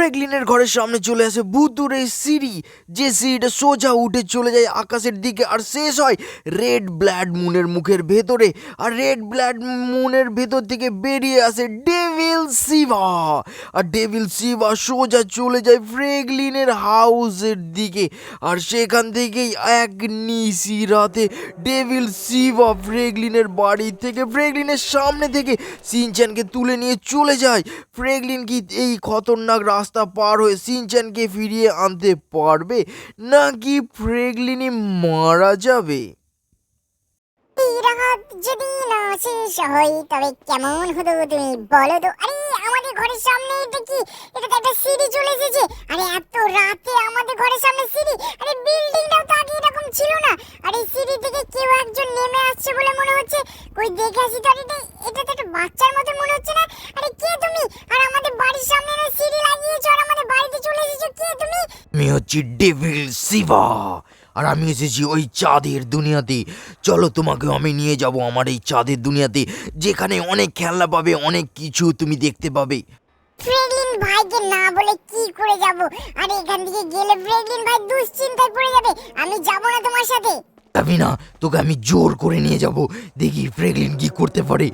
ফ্রেগলিনের ঘরের সামনে চলে আসে ভুতুরে সিঁড়ি। যে সিঁড়িটা সোজা উঠে চলে যায় আকাশের দিকে আর শেষ হয় রেড ব্ল্যাড মুনের মুখের ভেতরে। আর রেড ব্ল্যাড মুনের ভেতর থেকে বেরিয়ে আসে ডেভিল সিভা আর ডেভিল সিভা সোজা চলে যায় ফ্রেগলিনের হাউসের দিকে। আর সেখান থেকেই এক নিশি রাতে ডেভিল সিভা ফ্রেগলিনের বাড়ি থেকে ফ্রেগলিনের সামনে থেকে সিনচ্যানকে তুলে নিয়ে চলে যায়। ফ্রেগলিন কি এই খতরনাক রাস্তা পার হয়ে সিনচ্যানকে ফিরিয়ে আনতে পারবে? নাকি ফ্রেগলিনই মারা যাবে? রাত যদি না শেষ হয়, তবে কেমন হতো তুমি বলো তো? আরে, আমাদের ঘরের সামনে এটা কি? এটা তো একটা সিঁড়ি চলে এসেছে। আরে, এত রাতে আমাদের ঘরের সামনে সিঁড়ি? আরে, বিল্ডিংটাও তো আগে এরকম ছিল না। আরে, সিঁড়ি থেকে কেউ একজন নেমে আসছে বলে মনে হচ্ছে। কই, দেখে আসি তো এটা এটা তো একটা বাচ্চার মতো মনে হচ্ছে না? আরে, কে তুমি? আর আমাদের বাড়ির সামনে না সিঁড়ি লাগিয়েছো আর আমাদের বাড়িতে চলে এসেছ, কে তুমি? আমি হচ্ছি ডেভিল সিভা আর আমি এসেছি ওই চাঁদের দুনিয়াতে। চলো তোমাকে আমি নিয়ে যাব আমার এই চাঁদের দুনিয়াতে যেখানে অনেক খেলনা পাবে অনেক কিছু তুমি দেখতে পাবে। ফ্রেগলিন ভাইকে না বলে কি করে যাব? আরে এখান থেকে গেলে ফ্রেগলিন ভাই দুশ্চিন্তায় পড়ে যাবে। আমি যাব না তোমার সাথে। যাবি না তোকে আমি জোর করে নিয়ে যাব। দেখি ফ্রেগলিন কি করতে পারে।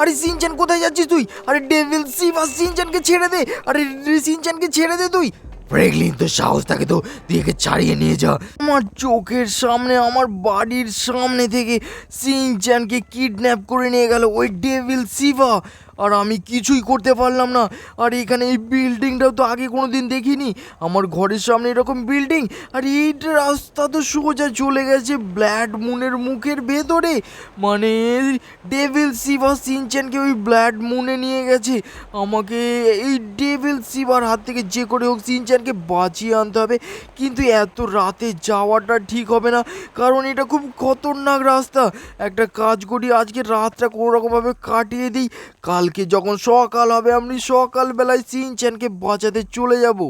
আরে সিনচান কোথায় যাচ্ছিস তুই? আরে ডেভিল সিভা সিনচানকে ছেড়ে দে। আরে সিনচানকে ছেড়ে দে তুই। ফ্রেগলিন তো সাহস থাকে তো তুই ছাড়িয়ে নিয়ে যা। আমার চোখের সামনে, আমার বাড়ির সামনে থেকে সিনচানকে কিডন্যাপ করে নিয়ে গেল ওই ডেভিল সিভা আর আমি কিছুই করতে পারলাম না। আর এখানে এই বিল্ডিংটাও তো আগে কোনো দিন দেখিনি। আমার ঘরের সামনে এরকম বিল্ডিং। আর এই রাস্তা তো সোজা চলে গেছে ব্ল্যাড মুনের মুখের ভেতরে। মানে ডেভিল সিভা সিনচেনকে ওই ব্ল্যাড মুনে নিয়ে গেছে। আমাকে এই ডেভিল সিভার হাত থেকে যে করে হোক সিনচেনকে বাঁচিয়ে আনতে হবে। কিন্তু এত রাতে যাওয়াটা ঠিক হবে না। কারণ এটা খুব খতরনাক রাস্তা। একটা কাজ করি, আজকে রাতটা কোনো রকমভাবে কাটিয়ে দিই। কালকে যখন সকাল হবে আমি সকালবেলায় সিনচ্যানকে বাঁচাতে চলে যাব।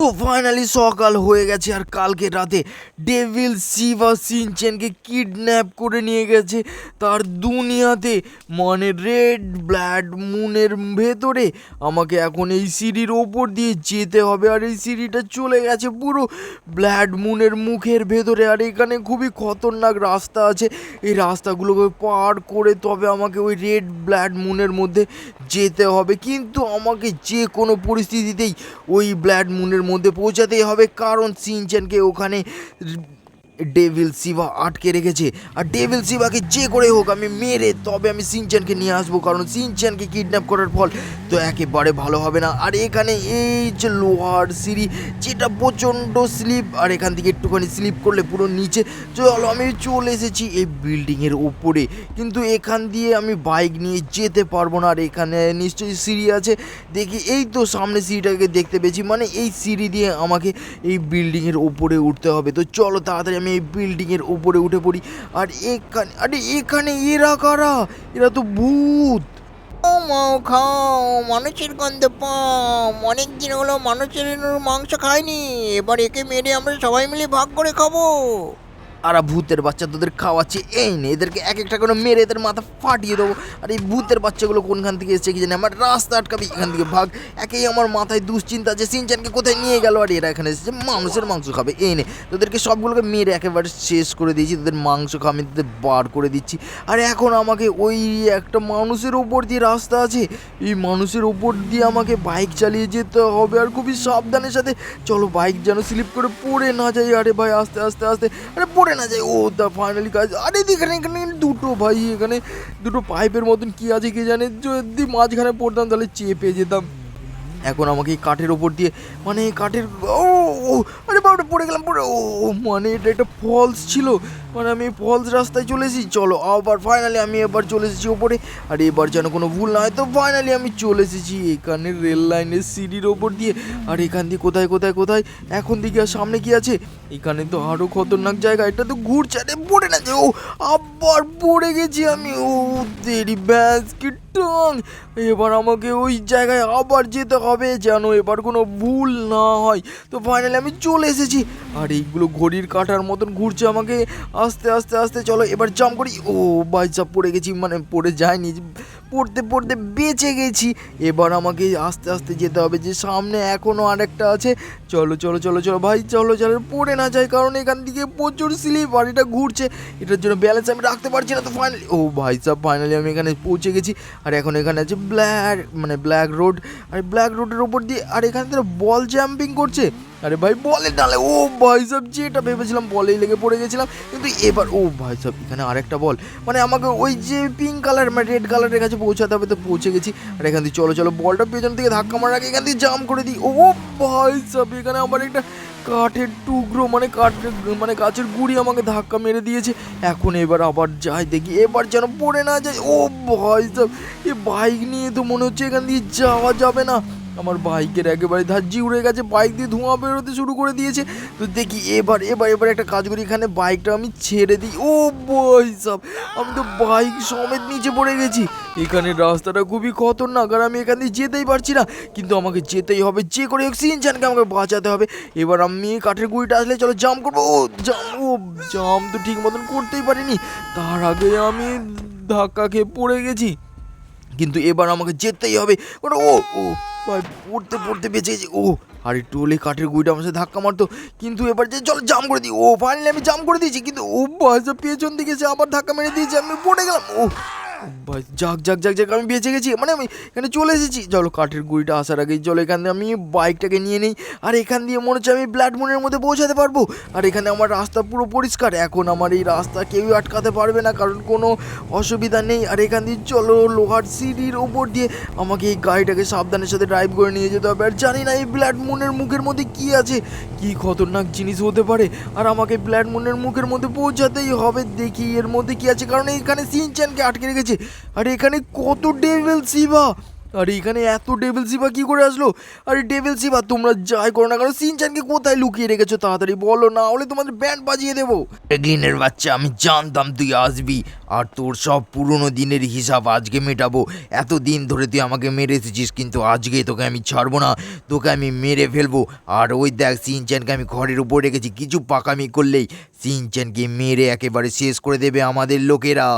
তো ফাইনালি সকাল হয়ে গেছে আর কালকে রাতে ডেভিল সিভা সিনচেনকে কিডন্যাপ করে নিয়ে গেছে। তার দুনিয়াতে মানে রেড ব্ল্যাড মুনের ভেতরে আমাকে এখন এই সিঁড়ির ওপর দিয়ে যেতে হবে আর এই সিঁড়িটা চলে গেছে পুরো ব্ল্যাড মুনের মুখের ভেতরে। আর এখানে খুবই খতরনাক রাস্তা আছে। এই রাস্তাগুলোকে পার করে তবে আমাকে ওই রেড ব্ল্যাড মুনের মধ্যে যেতে হবে। কিন্তু আমাকে যে কোনো পরিস্থিতিতেই ওই ব্ল্যাড মুনের মধ্যে পৌঁছাতেই হবে কারণ সিনচেনকে ওখানে ডেভিল সিভা আটকে রেখেছে। আর ডেভিল সিভাকে যে করে হোক, আমি মেরে তবে আমি সিনচ্যানকে নিয়ে আসব, কারণ সিনচ্যানকে কিডন্যাপ করার ফল তো একেবারে ভালো হবে না। আর এখানে এই যে লোহার সিঁড়ি, যেটা প্রচণ্ড স্লিপ আর এখান থেকে একটুখানি স্লিপ করলে পুরো নিচে চলো, আমি চলে এসেছি এই বিল্ডিংয়ের ওপরে কিন্তু এখান দিয়ে আমি বাইক নিয়ে যেতে পারব না, আর এখানে নিশ্চয়ই সিঁড়ি আছে। দেখি, এই তো সামনে সিঁড়িটাকে দেখতে পেয়েছি মানে এই সিঁড়ি দিয়ে আমাকে এই বিল্ডিংয়ের ওপরে উঠতে হবে। তো চলো তাড়াতাড়ি, আমি এই বিল্ডিংয়ের উপরে উঠে পড়ি। আর এখানে, আরে এখানে এরা কারা? এরা তো ভূত। খাও, মানুষের গন্ধ পাম। অনেক দিন হলো মানুষের মাংস খায়নি এবার একে মেরে আমরা সবাই মিলে ভাগ করে খাব। আর ভূতের বাচ্চা তোদের খাওয়াচ্ছে। এই নে, এদেরকে এক একটা করে মেরে এদের মাথা ফাটিয়ে দেবো। আর এই ভূতের বাচ্চাগুলো কোনখান থেকে এসেছে কি জানি, আমার রাস্তা আটকাবি, এখান থেকে ভাগ। একেই আমার মাথায় দুশ্চিন্তা আছে সিনচানকে কোথায় নিয়ে গেল আর এরা এখানে এসেছে। মানুষের মাংস খাবে। এই নে, তোদেরকে সবগুলোকে মেরে একেবারে শেষ করে দিয়েছি। তোদের মাংস খাওয়া আমি তোদের বার করে দিচ্ছি। আর এখন আমাকে ওই একটা মানুষের ওপর দিয়ে রাস্তা আছে। এই মানুষের ওপর দিয়ে আমাকে বাইক চালিয়ে যেতে হবে আর খুবই সাবধানের সাথে। চলো বাইক যেন স্লিপ করে পড়ে না যাই। আরে ভাই, আস্তে আস্তে আস্তে। আরে পড়ে না যায় ও, দা ফাইনালি কাজ আরে এখানে এখানে দুটো ভাই, এখানে দুটো পাইপের মতন কি আছে কে জানে? যদি মাঝখানে পড়তাম তাহলে চেপে যেতাম। এখন আমাকে এই কাঠের ওপর দিয়ে মানে কাঠের, ও আরে বাবা পড়ে গেলাম, পড়ে, ও মানে এটা একটা ফলস ছিল। মানে আমি ফলস রাস্তায় চলে এসেছি। চলো, আবার ফাইনালি আমি এবার চলে এসেছি ওপরে। আর এবার যেন কোনো ভুল না হয়, তো ফাইনালি আমি চলে এসেছি এখানে রেল লাইনের সিঁড়ির ওপর দিয়ে। আর এখান দিয়ে কোথায় কোথায় কোথায়? এখন দিকে আর সামনে কি আছে? এখানে তো আরও খতরনাক জায়গা, এটা তো ঘুরছে। আরে, পড়ে না যে, ও আবার পড়ে গেছি আমি। ও, তেরি ব্যাস কি টং এবার আমাকে ওই জায়গায় আবার যেতে হবে যেন এবার কোনো ভুল না হয়। তো ফাইনালি আমি চলে এসেছি। আর এইগুলো ঘড়ির কাটার মতন ঘুরছে আমাকে। আস্তে আস্তে আস্তে চলো, এবার জাম্প করি। ও ভাই সাব পড়ে গেছি মানে পড়ে যায়নি, পড়তে পড়তে বেঁচে গেছি। এবার আমাকে আস্তে আস্তে যেতে হবে, যে সামনে এখনও আরেকটা আছে। চলো চলো চলো চলো, ভাই, চলো চলো পড়ে না যায়, কারণ এখান থেকে প্রচুর স্লিপ আর এটা ঘুরছে। এটার জন্য ব্যালেন্স আমি রাখতে পারছি না তো ফাইনালি ও ভাই সাব ফাইনালি আমি এখানে পৌঁছে গেছি। আর এখন এখানে আছে ব্ল্যাক মানে ব্ল্যাক রোড আর ব্ল্যাক রোডের ওপর দিয়ে, আর এখানে তো বল জাম্পিং করছে। আরে ভাই বলে ডালে ও ভাই সাব যেটা ভেবেছিলাম বলেই লেগে পড়ে গেছিলাম, কিন্তু এবার, ও ভাই সাব এখানে আরেকটা বল। মানে আমাকে ওই যে পিঙ্ক কালার মানে রেড কালারের কাছে পৌঁছাতে হবে, তো পৌঁছে গেছি। আর এখান থেকে চলো চলো, বলটা পেছন থেকে ধাক্কা মারার আগে এখান থেকে জাম্প করে দিই। ও ভাই সাব এখানে আমার একটা কাঠের টুকরো মানে কাঠের মানে গাছের গুড়ি আমাকে ধাক্কা মেরে দিয়েছে। এখন এবার আবার যাই দেখি, এবার যেন পড়ে না যায়। ও ভাই সাব এ বাইক নিয়ে তো মনে হচ্ছে এখান দিয়ে যাওয়া যাবে না। আমার বাইকের একেবারে ধাজ্জি উড়ে গেছে, বাইক দিয়ে ধোঁয়া বেরোতে শুরু করে দিয়েছে। তো দেখি এবার এবার এবার একটা কাজ করি, এখানে বাইকটা আমি ছেড়ে দিই। ও বই সব, আমি তো বাইক সমেত নিচে পড়ে গেছি। এখানে রাস্তাটা খুবই খতরনাক আর আমি এখান দিয়ে যেতেই পারছি না। কিন্তু আমাকে যেতেই হবে, যে করে হোক সিনচানকে আমাকে বাঁচাতে হবে। এবার আমি কাঠের গুঁড়িটা আসলে চলো জাম করব। ও জাম ও জাম তো ঠিক মতন করতেই পারিনি। তার আগে আমি ধাক্কা খেয়ে পড়ে গেছি। কিন্তু এবার আমাকে যেতেই হবে। ও ও ভাই, পড়তে পড়তে বেঁচে গেছি। ও, আর একটু কাঠের গুঁড়িটা আমার সাথে ধাক্কা মারতো। কিন্তু এবার যে চলো জাম করে দিই। ও ফাইনালি আমি জাম করে দিয়েছি। কিন্তু ও ভাই পেছন দিকে সে আবার ধাক্কা মেরে দিয়েছে। আমি পড়ে গেলাম। ও ভাই, যাক যাক যাক যাক, আমি বেঁচে গেছি। মানে আমি এখানে চলে এসেছি। চলো, কাঠের গুঁড়িটা আসার আগেই চলো, এখান দিয়ে আমি বাইকটাকে নিয়ে নিই। আর এখান দিয়ে মনে হচ্ছে আমি ব্ল্যাড মুনের মধ্যে পৌঁছাতে পারব। আর এখানে আমার রাস্তা পুরো পরিষ্কার। এখন আমার এই রাস্তা কেউই আটকাতে পারবে না, কারণ কোনো অসুবিধা নেই। আর এখান দিয়ে চলো, লোহার সিঁড়ির ওপর দিয়ে আমাকে এই গাড়িটাকে সাবধানের সাথে ড্রাইভ করে নিয়ে যেতে হবে। আর জানি না এই ব্ল্যাড মুনের মুখের মধ্যে কি আছে। কি খতরনাক জিনিস হতে পারে? আর আমাকে ব্ল্যাড মুনের মুখের মধ্যে পৌঁছাতেই হবে। দেখি এর মধ্যে কি আছে। কারণ এখানে সিনচ্যানকে আটকে রেখেছে। আর এখানে কত ডেভিল সিভা আর এখানে এত ডেভিল সিভা কি করে আসলো? আরে ডেভিল সিভা তোমরা যাই করো না কারণ সিনচানকে কোথায় লুকিয়ে রেখেছো তাড়াতাড়ি বলো, না হলে তোমাদের ব্যান্ড বাজিয়ে দেবো। এগলিনের বাচ্চা, আমি জানতাম তুই আসবি, আর তোর সব পুরনো দিনের হিসাব আজকে মেটাবো। এত দিন ধরে তুই আমাকে মেরে এসেছিস, কিন্তু আজকে তোকে আমি ছাড়বো না, তোকে আমি মেরে ফেলব। আর ওই দেখ সিনচ্যানকে আমি ঘরের উপর রেখেছি, কিছু পাকামি করলেই সিনচ্যানকে মেরে একেবারে শেষ করে দেবে আমাদের লোকেরা।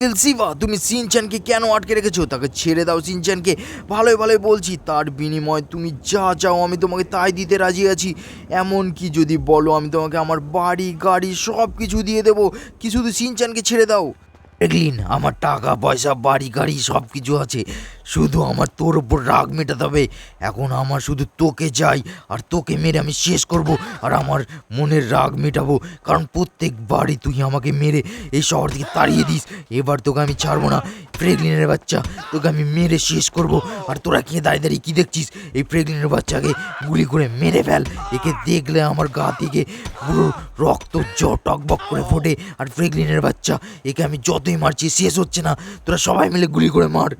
সিভা তুমি সিনচানকে কেন আটকে রেখেছো? তাকে ছেড়ে দাও সিনচানকে। ভালোই ভালোই বলছি। তার বিনিময় তুমি যা চাও, আমি তোমাকে তাই দিতে রাজি আছি। এমন কি যদি বলো, আমি তোমাকে আমার বাড়ি, গাড়ি সব কিছু দিয়ে দেবো। কি শুধু সিনচানকে ছেড়ে দাও? এগলিন, আমার টাকা, পয়সা, বাড়ি, গাড়ি সব কিছু আছে। শুধু আমার তোর ওপর রাগ মেটাতে হবে। এখন আমার শুধু তোকে চাই, আর তোকে মেরে আমি শেষ করব, আর আমার মনের রাগ মেটাবো। কারণ প্রত্যেকবারই তুই আমাকে মেরে এই শহর থেকে তাড়িয়ে দিস। এবার তোকে আমি ছাড়বো না। প্রেগলিনের বাচ্চা, তোকে আমি মেরে শেষ করব। আর তোরা কে দাঁড়িয়ে দাঁড়িয়ে কী দেখছিস? এই প্রেগলিনের বাচ্চাকে গুলি করে মেরে ফেল। একে দেখলে আমার গা থেকে পুরো রক্ত জ টকবক করে ফোটে। আর প্রেগলিনের বাচ্চা, একে আমি যতই মারছি, শেষ হচ্ছে না। তোরা সবাই মিলে গুলি করে মার।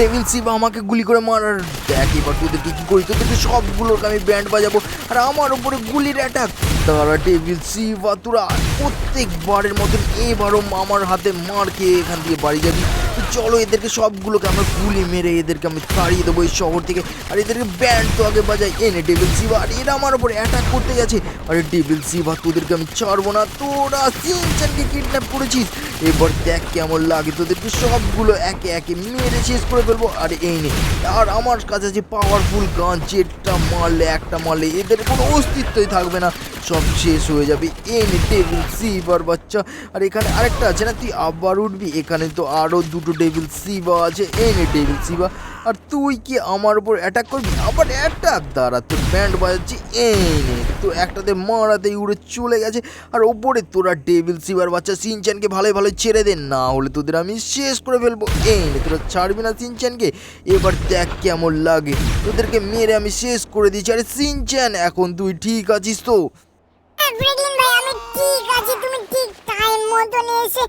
ডেভিল সিবা আমাকে গুলি করে মারার। দেখ এবার তোদেরকে কি করি? তোদেরকে সবগুলোকে আমি ব্যান্ড বাজাবো। আর আমার উপরে গুলির অ্যাটাক তারা ডেভিল সিবা তোরা প্রত্যেকবারের মতন এবারও আমার হাতে মার খেয়ে এখান থেকে বাড়ি যাবি। চলো এদেরকে সবগুলোকে আমরা গুলি মেরে এদেরকে আমি তাড়িয়ে দেবো এই শহর থেকে। আর এদেরকে ব্যান্ড তো আগে বাজাই এনে ডেভিল সিবা আর এরা আমার উপরে অ্যাটাক করতে গেছে আরে ডেভিল সিবা তোদেরকে আমি ছাড়বো না। তোরা সিনচানকে কিডন্যাপ করেছিস। এবার দেখ কেমন লাগে। তোদেরকে সবগুলো একে একে মেরে শেষ করে ফেলব। আর এই নে, আর আমার কাছে আছে পাওয়ারফুল গান যেটা মারলে, একটা মারলে, এদের কোনো অস্তিত্বই থাকবে না। সব শেষ হয়ে যাবে। এই নে টেবিল সিবার বাচ্চা। আর এখানে আরেকটা আছে না, তুই আবার উঠবি? এখানে তো আরও দুটো টেবিল সিবা আছে এই নে টেবিল সিবা আর তুই কি আমার উপর অ্যাটাক করবি? আবার অ্যাটাক দ্বারা তোর ব্যান্ড বাজাচ্ছি এই নে তো একটাতে মারাতেই উড়ে চলে গেছে, আর ওপরে তোরা টেবিল সিবার বাচ্চা সিনচ্যানকে ভালোই ভালো ছেড়ে দে, না হলে তোদের আমি শেষ করে ফেলব এই নে তোরা ছাড়বি না সিনচ্যানকে? এবার দেখ কেমন লাগে, তোদেরকে মেরে আমি শেষ করে দিয়েছি আরে সিনচ্যান, এখন তুই ঠিক আছিস তো? ব্রেগলিন ভাই, আমি ঠিক আছি, তুমি ঠিক টাইম এসে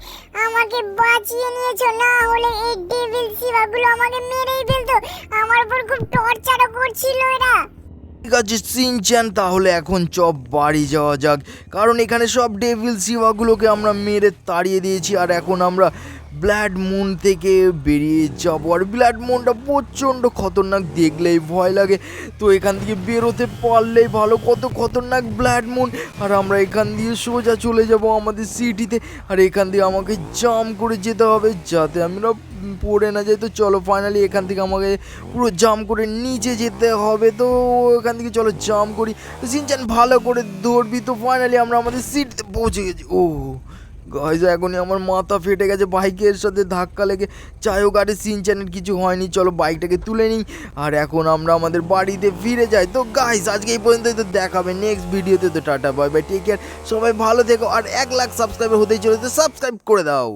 আমাকে বাঁচিয়ে নিয়েছো। না হলে এই ডেভিল সিভাগুলো আমাকে মেরেই ফেলতো। আমার উপর খুব টর্চারও করছিল এরা। ঠিক আছে, সিনচ্যান, তাহলে এখন চপ বাড়ি যাওয়া যাক। কারণ এখানে সব ডেভিল সিভাগুলোকে আমরা মেরে তাড়িয়ে দিয়েছি, আর এখন আমরা ব্লাড মুন থেকে বেরিয়ে যাব। আর ব্ল্যাড মুনটা প্রচণ্ড খতরনাক দেখলেই ভয় লাগে। তো এখান থেকে বেরোতে পারলেই ভালো। কত খতরনাক ব্ল্যাড মুন। আর আমরা এখান দিয়ে সোজা চলে যাব আমাদের সিটিতে। আর এখান দিয়ে আমাকে জাম করে যেতে হবে যাতে আমরা পড়ে না যাই। তো চলো ফাইনালি এখান থেকে আমাকে পুরো জাম করে নিচে যেতে হবে। তো এখান থেকে চলো জাম করি। সিনচান ভালো করে দৌড়বি। তো ফাইনালি আমরা আমাদের সিটিতে পৌঁছে গেছি। ও গাইজ, এখনই আমার মাথা ফেটে গেছে, বাইকের সাথে ধাক্কা লেগে। হোক, আরে সিনচানের কিছু হয়নি, চলো বাইকটাকে তুলে নিই। আর এখন আমরা আমাদের বাড়িতে ফিরে যাই। তো গাইজ, আজকে এই পর্যন্তই, তো দেখাবে নেক্সট ভিডিওতে তো tata bye bye take care সবাই ভালো থেকো। আর এক লাখ সাবস্ক্রাইবার হতেই চলে তো সাবস্ক্রাইব করে দাও।